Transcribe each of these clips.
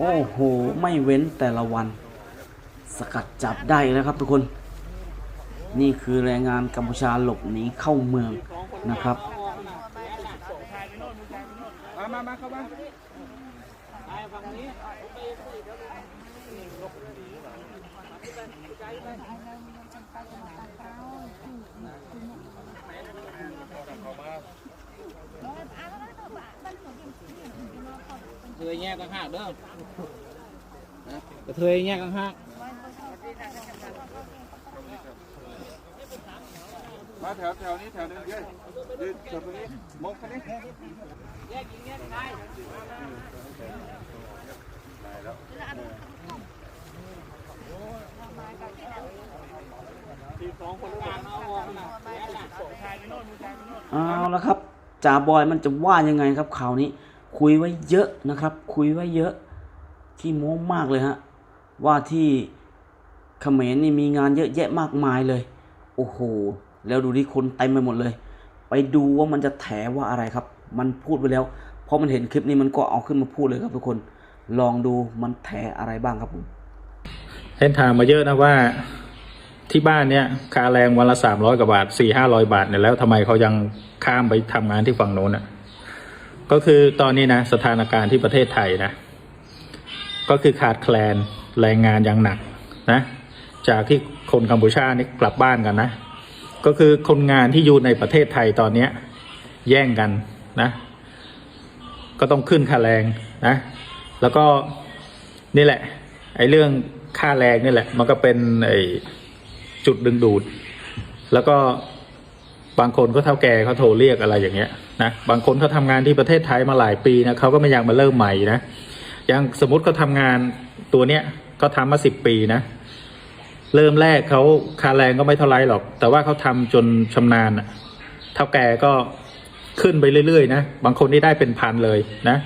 โอ้โห ไม่เว้นแต่ละวัน สกัดจับได้แล้วครับทุกคน นี่คือแรงงานกัมพูชาหลบหนีเข้าเมืองนะครับมามาเข้ามา ยแยกกันหักเด้อนะกระเทยแยกกันหักมาแถวแถวนี้แถวนึงเย้ยืนจบตรงนี้มองคันนี้เอาละครับจ่าบอยมันจะว่ายังไงครับข่าวนี้ คุยไว้เยอะนะครับ คุยไว้เยอะขี้โม้มากเลยฮะว่าที่เขมรนี่มีงานเยอะแยะมากมายเลย โอ้โห แล้วดูที่คนเต็มไปหมดเลย ไปดูว่ามันจะแถว่าอะไรครับ มันพูดไปแล้วพอมันเห็นคลิปนี้มันก็เอาขึ้นมาพูดเลยครับทุกคน ลองดูมันแถอะไรบ้างครับผมเส้นทางมาเยอะนะว่าที่บ้านเนี่ยค่าแรงวันละสามร้อยกว่าบาทสี่ห้าร้อยบาทเนี่ยแล้วทำไมเขายังข้ามไปทำงานที่ฝั่งโน้นอะ ก็คือตอนนี้นะสถานการณ์ที่ประเทศไทยนะ ก็คือขาดแคลนแรงงานอย่างหนักนะ จากที่คนกัมพูชานี่กลับบ้านกันนะ ก็คือคนงานที่อยู่ในประเทศไทยตอนนี้แย่งกันนะ ก็ต้องขึ้นค่าแรงนะ แล้วก็นี่แหละไอ้เรื่องค่าแรงนี่แหละ มันก็เป็นไอ้จุดดึงดูด แล้วก็ บางคนก็เท่าแก่เขาโทรเรียกอะไรอย่างเงี้ยนะบางคนเขาทำงานที่ประเทศไทยมาหลายปีนะเขาก็ไม่อยากมาเริ่มใหม่นะอย่างสมมติเขาทำงานตัวเนี้ยเขาทำมาสิบปีนะเริ่มแรกเขาคาแรงก็ไม่เท่าไรหรอก แต่ว่าเขาทำจนชำนาญอะเท่าแก่ก็ขึ้นไปเรื่อยๆนะบางคนนี่ได้เป็นพันเลยนะ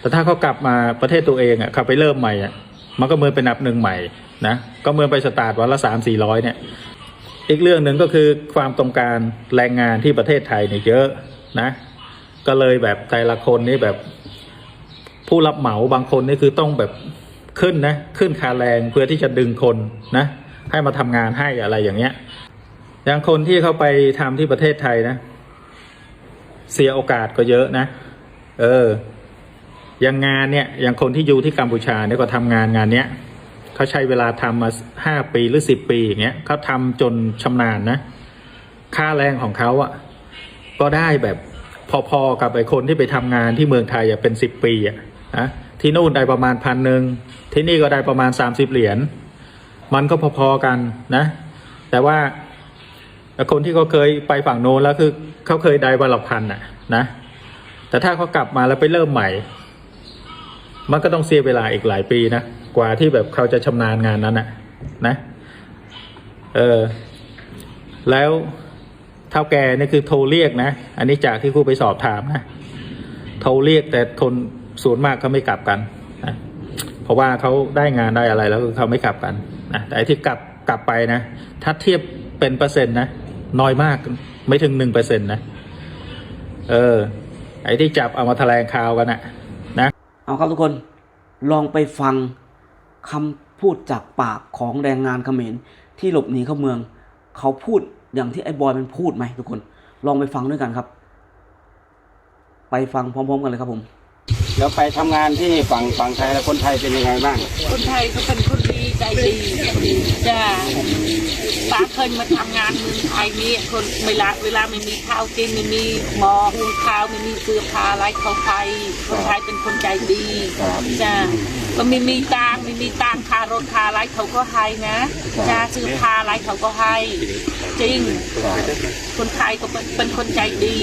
แต่ถ้าเขากลับมาประเทศตัวเองอะเขาไปเริ่มใหม่อะมันก็เมือนเป็นนับหนึ่งใหม่นะก็เมือนไปสตาร์ทวันละสามสี่ร้อยเนี่ย อีกเรื่องหนึ่งก็คือความต้องการแรงงานที่ประเทศไทยเนี่ยเยอะนะ ก็เลยแบบแต่ละคนนี่แบบผู้รับเหมาบางคนนี่คือต้องแบบขึ้นนะขึ้นคาแรงเพื่อที่จะดึงคนนะ ให้มาทำงานให้อะไรอย่างเงี้ย อย่างคนที่เขาไปทำที่ประเทศไทยนะ เสียโอกาสก็เยอะนะ เออ อย่างงานเนี่ยอย่างคนที่อยู่ที่กัมพูชาเนี่ยก็ทำงานงานเนี้ย เขาใช้เวลาทำมาห้าปีหรือสิบปีอย่างเงี้ยเขาทำจนชำนาญนะ ค่าแรงของเขาอะก็ได้แบบพอๆกับไอ้คนที่ไปทำงานที่เมืองไทยอะเป็นสิบปีอะนะที่นู่นได้ประมาณพันหนึ่งที่นี่ก็ได้ประมาณสามสิบเหรียญมันก็พอๆกันนะ แต่ว่าคนที่เขาเคยไปฝั่งโน้นแล้วคือเขาเคยได้วันละพันอะนะแต่ถ้าเขากลับมาแล้วไปเริ่มใหม่ มันก็ต้องเสียเวลาอีกหลายปีนะ กว่าที่แบบเขาจะชำนาญงานนั้นนะนะเออแล้วเท่าแกนี่คือโทรเรียกนะ อันนี้จากที่ครูไปสอบถามนะโทรเรียกแต่คนส่วนมากเขาไม่กลับกันนะเพราะว่าเขาได้งานได้อะไรแล้วเขาไม่กลับกันนะแต่ไอ้ที่กลับกลับไปนะ ถ้าเทียบเป็นเปอร์เซ็นต์นะน้อยมากไม่ถึงหนึ่งเปอร์เซ็นต์นะเออ ไอ้ที่จับเอามาแถลงข่าวกันนะนะ เอาครับทุกคนลองไปฟัง คำพูดจากปากของแรงงานเขมรที่หลบหนีเข้าเมือง เขาพูดอย่างที่ไอ้บอยมันพูดไหมทุกคน ลองไปฟังด้วยกันครับ ไปฟังพร้อมๆกันเลยครับผม แล้วไปทำงานที่ฝั่งฝั่งไทยแล้วคนไทยเป็นยังไงบ้าง คนไทยก็เป็นคนดี ใจดีจ้าป้าเคยมาทำงานเมืองไทยนี่คนเวลาเวลาไม่มีข้าวกินไม่มีหมอหุงข้าวไม่มีเสื้อผ้าอะไรเขาไทยคนไทยเป็นคนใจดีจ้าก็ไม่มีตังค์ไม่มีตังค่ารถค่าอะไรเขาก็ให้นะจ้าเสื้อผ้าอะไรเขาก็ให้จริง คนไทยก็เป็นเป็นคนใจดี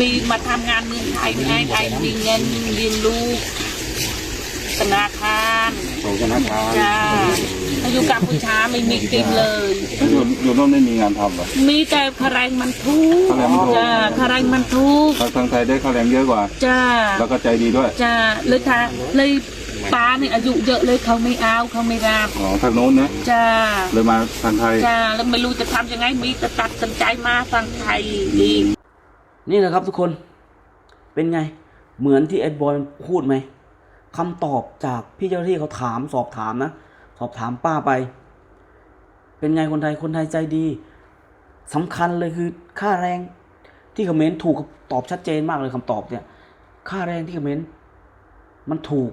มีมาทำงานเมืองไทยไงไทยมีเงินเลี้ยงลูกธนาคารส่งธนาคารจ้าถ้า อยู่กัมพูชาไม่มีกินเลย อยู่อยู่โน่นไม่มีงานทำเหรอมีแต่คาแรงมันทุกค่าแรงมันถูกจ้าคาแรงมันทุกทางทางไทยได้ค่าแรงเยอะกว่าจ้าแล้วก็ใจดีด้วยจ้าเลยค่ะเลยป้าเนี่ยอายุเยอะเลยเขาไม่เอาเขาไม่รับอ๋อทางโน้นนะจ้าเลยมาทางไทยจ้าแล้วไม่รู้จะทำยังไงมีแต่ตัดสินใจมาฟังไทยดีนี่แหละครับทุกคนเป็นไง เหมือนที่ไอ้บอยมันพูดไหมคำตอบจากพี่เจ้าหน้าที่เขาถามสอบถามนะส อบถามป้าไป เป็นไงคนไทยคนไทยใจดีสำคัญเลยคือค่าแรงที่คอมเขมรถูกตอบชัดเจนมากเลยคำตอบเนี่ย ค่าแรงที่เขมรมันถูก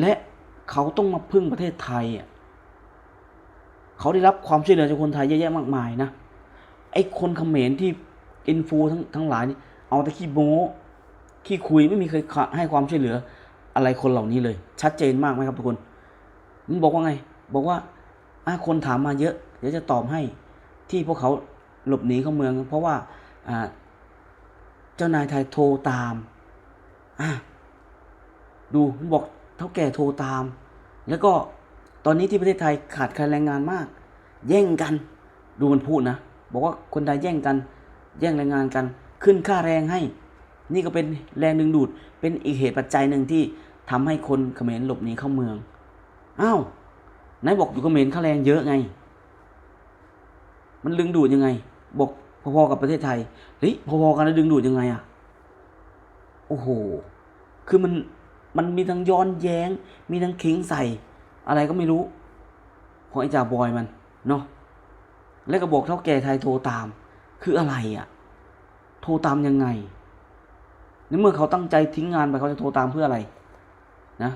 และเขาต้องมาพึ่งประเทศไทยอะเขาได้รับความช่วยเหลือจากคนไทยเยอะแยะมากมายนะไอ้คนเขมรที่อินฟูทั้งทั้งหลายนี่เอาแต่ขี้โม้ขี้คุยไม่มีเคยให้ความช่วยเหลืออะไรคนเหล่านี้เลย ชัดเจนมากไหมครับทุกคน มันบอกว่าไง บอกว่าอะคนถามมาเยอะ เดี๋ยวจะตอบให้ที่พวกเขาหลบหนีเข้าเมือง เพราะว่าอ่าเจ้านายไทยโทรตามอะดูมันบอกเท่าแก่โทรตาม แล้วก็ตอนนี้ที่ประเทศไทยขาดแคลนแรงงานมาก แย่งกัน ดูมันพูดนะ บอกว่าคนไทยแย่งกัน แย่งแรงงานกัน ขึ้นค่าแรงให้ นี่ก็เป็นแรงดึงดูด เป็นอีกเหตุปัจจัยหนึ่งที่ทำให้คนเขมรหลบหนีเข้าเมือง อ้าวนายบอกอยู่เขมรค่าแรงเยอะไง มันดึงดูดยังไง บอกพอๆกับประเทศไทยเฮ้ยพอๆกันแล้วดึงดูดยังไงอะโอ้โห คือมันมันมีทั้งย้อนแย้ง มีทั้งขิงใส่ อะไรก็ไม่รู้ของไอ้จ่าบอยมันเนาะแล้วก็บอกเท่าแก่ไทยโทรตาม คืออะไรอะโทรตามยังไงในเมื่อเขาตั้งใจทิ้งงานไปเขาจะโทรตามเพื่ออะไร นะ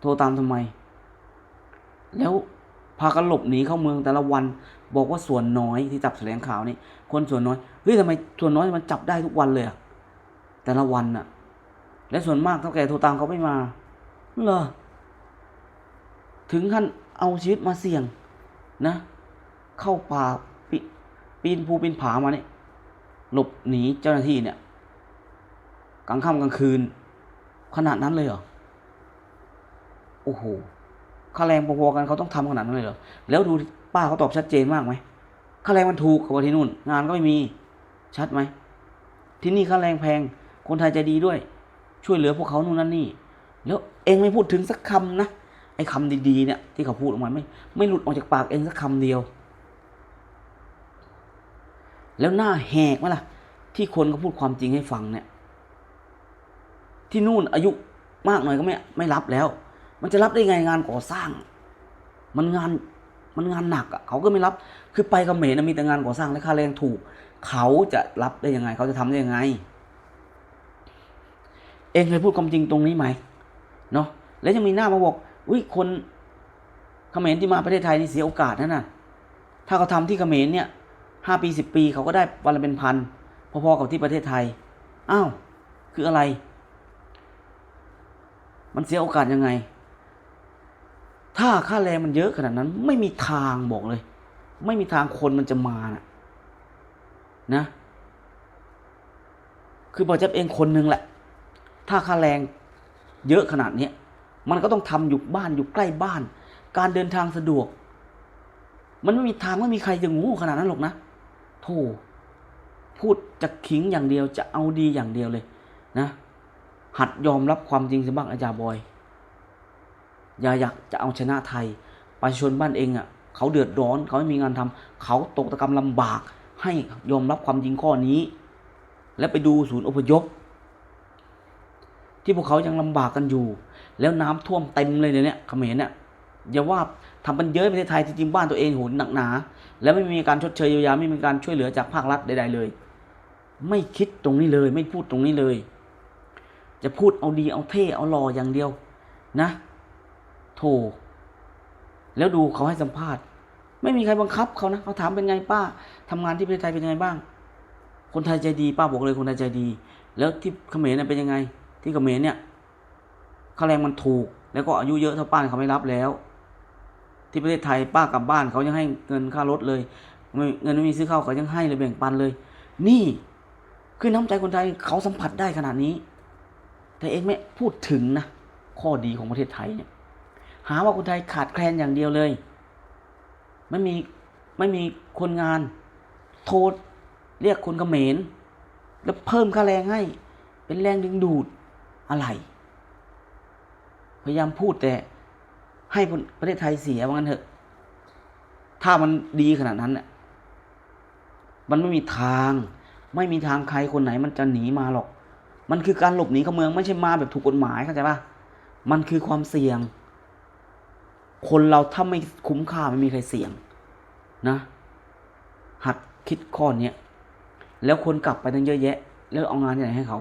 โทรตามทำไม แล้วพากันหลบหนีเข้าเมืองแต่ละวัน บอกว่าส่วนน้อยที่จับแถลงข่าวนี่คนส่วนน้อยเฮ้ยทำไมส่วนน้อยมันจับได้ทุกวันเลยอะแต่ละวันน่ะและส่วนมากเท่าแก่โทรตามเขาไม่มาเหรอถึงขั้นเอาชีวิตมาเสี่ยงนะ เข้าป่าปปีนภูปีนผามาเนี่ยหลบหนีเจ้าหน้าที่เนี่ยกลางค่ำกลางคืน ขนาดนั้นเลยเหรอ โอ้โห ค่าแรงพอๆกันเขาต้องทำขนาดนั้นเลยเหรอแล้วดูป้าเขาตอบชัดเจนมากไหมค่าแรงมันถูกกว่าที่นู่น งานก็ไม่มีชัดไหมที่นี่ค่าแรงแพง คนไทยใจดีด้วย ช่วยเหลือพวกเขานู่นนั่นนี่ แล้วเองไม่พูดถึงสักคำนะไอ้คำดีๆเนี่ยที่เขาพูดออกมาไม่ไม่หลุดออกจากปากเองสักคำเดียว แล้วหน้าแหกไหมล่ะ ที่คนเขาพูดความจริงให้ฟังเนี่ย ที่นู่นอายุมากหน่อยก็ไม่ไม่รับแล้ว มันจะรับได้ไงงานก่อสร้าง มันงานมันงานหนักอะเขาก็ไม่รับคือไปเขมรนะมีแต่งานก่อสร้างและค่าแรงถูก เขาจะรับได้ยังไง เขาจะทำได้ยังไง เองเคยพูดความจริงตรงนี้ไหมเนาะแล้วยังมีหน้ามาบอกอุ้ยคนเขมรที่มาประเทศไทยนี่เสียโอกาสนั่นน่ะ ถ้าเขาทำที่เขมรเนี่ยห้าปีสิบปีเขาก็ได้วันละเป็นพันพอๆกับที่ประเทศไทยอ้าวคืออะไร มันเสียโอกาสยังไง ถ้าค่าแรงมันเยอะขนาดนั้น ไม่มีทางบอกเลย ไม่มีทางคนมันจะมานะนะ คือบอกจะเองคนหนึ่งแหละ ถ้าค่าแรงเยอะขนาดนี้มันก็ต้องทำอยู่บ้านอยู่ใกล้บ้าน การเดินทางสะดวก มันไม่มีทางไม่มีใครจะงูขนาดนั้นหรอกนะโธ่พูดจะขิงอย่างเดียวจะเอาดีอย่างเดียวเลย นะ หัดยอมรับความจริงสิบ้างอาจารย์บอย อย่าอยากจะเอาชนะไทย ประชาชนบ้านเองอะเขาเดือดร้อน เขาไม่มีงานทำเขาตกตะกรรมลำบาก ให้ยอมรับความจริงข้อนี้ และไปดูศูนย์อพยพ ที่พวกเขายังลำบากกันอยู่ แล้วน้ำท่วมเต็มเลยเดี๋ยเขมรเนี่ยอย่าว่าทำมันเยอะประเทศไทยจริงๆบ้านตัวเองโหหนักหนา แล้วไม่มีการชดเชยเยียวยาไม่มีการช่วยเหลือจากภาครัฐใด ๆ เลย ไม่คิดตรงนี้เลย ไม่พูดตรงนี้เลย จะพูดเอาดีเอาเท่เอาหล่ออย่างเดียว นะ โธ่แล้วดูเขาให้สัมภาษณ์ ไม่มีใครบังคับเขานะเขาถามเป็นไงป้าทำงานที่ประเทศไทยเป็นยังไงบ้าง คนไทยใจดี ป้าบอกเลยคนไทยใจดี แล้วที่เขมรเนี่ยเป็นยังไง ที่เขมรเนี่ยค่าแรงมันถูก แล้วก็อายุเยอะเท่าป้าเขาไม่รับแล้ว ที่ประเทศไทยป้ากลับบ้านเขายังให้เงินค่ารถเลยเงินไม่มีซื้อข้าวเขายังให้เลยแบ่งปันเลย นี่คือน้ำใจคนไทยเขาสัมผัสได้ขนาดนี้ แต่เองไม่พูดถึงนะ ข้อดีของประเทศไทยเนี่ย หาว่าคนไทยขาดแคลนอย่างเดียวเลย ไม่มีไม่มีคนงาน โทษเรียกคนเขมรแล้วเพิ่มค่าแรงให้ เป็นแรงดึงดูดอะไร พยายามพูดแต่ให้ประเทศไทยเสียว่างั้นเถอะ ถ้ามันดีขนาดนั้นน่ะมันไม่มีทาง ไม่มีทางใครคนไหนมันจะหนีมาหรอก มันคือการหลบหนีเข้าเมืองไม่ใช่มาแบบถูกกฎหมายเข้าใจปะมันคือความเสี่ยง คนเราถ้าไม่คุ้มค่าไม่มีใครเสี่ยงนะ หัดคิดข้อเนี้ยแล้วคนกลับไปตั้งเยอะแยะ แล้วเอางานที่ไหนให้เขา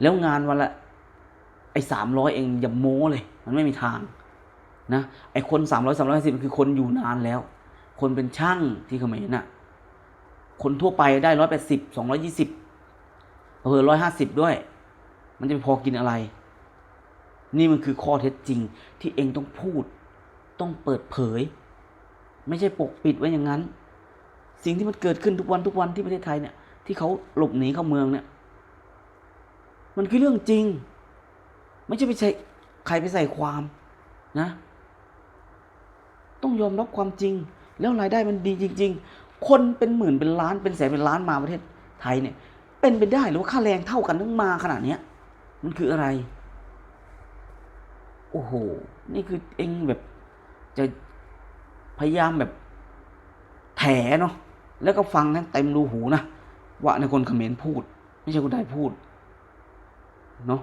แล้วงานวันละ ไอ้สามร้อยเองอย่าโม้เลย มันไม่มีทางนะไอ้คนสามร้อยสามร้อยสิบคือคนอยู่นานแล้ว คนเป็นช่างที่เขมรน่ะ คนทั่วไปได้ร้อยแปดสิบสองร้อยี่สิบเออร้อยห้าสิบด้วย มันจะไปพอกินอะไร นี่มันคือข้อเท็จจริงที่เองต้องพูด ต้องเปิดเผย ไม่ใช่ปกปิดไว้อย่างนั้น สิ่งที่มันเกิดขึ้นทุกวันทุกวันที่ประเทศไทยเนี่ย ที่เขาหลบหนีเข้าเมืองเนี่ย มันคือเรื่องจริง ไม่ใช่ไปใส่ใครไปใส่ความนะ ต้องยอมรับความจริง แล้วรายได้มันดีจริง ๆ คนเป็นหมื่นเป็นล้านเป็นแสนเป็นล้านมาประเทศไทยเนี่ย เป็นไปได้หรือว่าค่าแรงเท่ากันต้องมาขนาดเนี้ยมันคืออะไร โอ้โห นี่คือเองแบบ จะพยายามแบบแถเนาะแล้วก็ฟังให้เต็มรูหูนะว่าในคนเขมรพูด ไม่ใช่คนไทยพูดเนาะ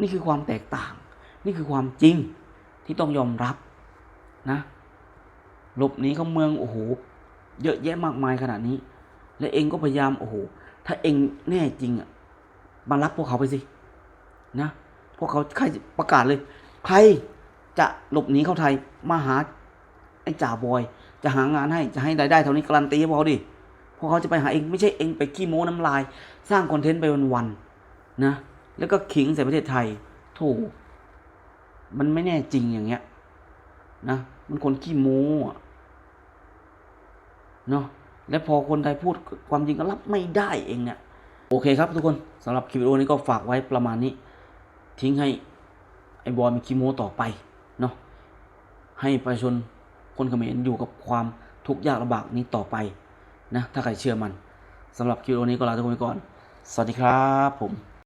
นี่คือความแตกต่าง นี่คือความจริงที่ต้องยอมรับนะหลบหนีเข้าเมืองโอ้โหเยอะแยะมากมายขนาดนี้ และเองก็พยายามโอ้โหถ้าเองแน่จริงอะมารับพวกเขาไปสินะพวกเขาใครประกาศเลย ใคร จะหลบหนีเข้าไทยมาหาไอ้จ่าบอย จะหางานให้จะให้รายได้เท่านี้การันตีให้พวกเขาดิพวกเขาจะไปหาเองไม่ใช่เองไปขี้โม้น้ำลาย สร้างคอนเทนต์ไปวันๆนะ แล้วก็ขิงใส่ประเทศไทยโถมันไม่แน่จริงอย่างเงี้ยนะมันคนขี้โม้เนาะและพอคนไทยพูดความจริงก็รับไม่ได้เองเนี่ยโอเคครับทุกคนสำหรับคลิปวิดีโอนี้ก็ฝากไว้ประมาณนี้ ทิ้งให้ไอ้บอยมีคีโมต่อไป เนาะให้ประชาชนคนเขมรอยู่กับความทุกข์ยากลำบากนี้ต่อไปนะถ้าใครเชื่อมันสำหรับคลิปวิดีโอนี้ก็ลาทุกคนไปก่อน สวัสดีครับผม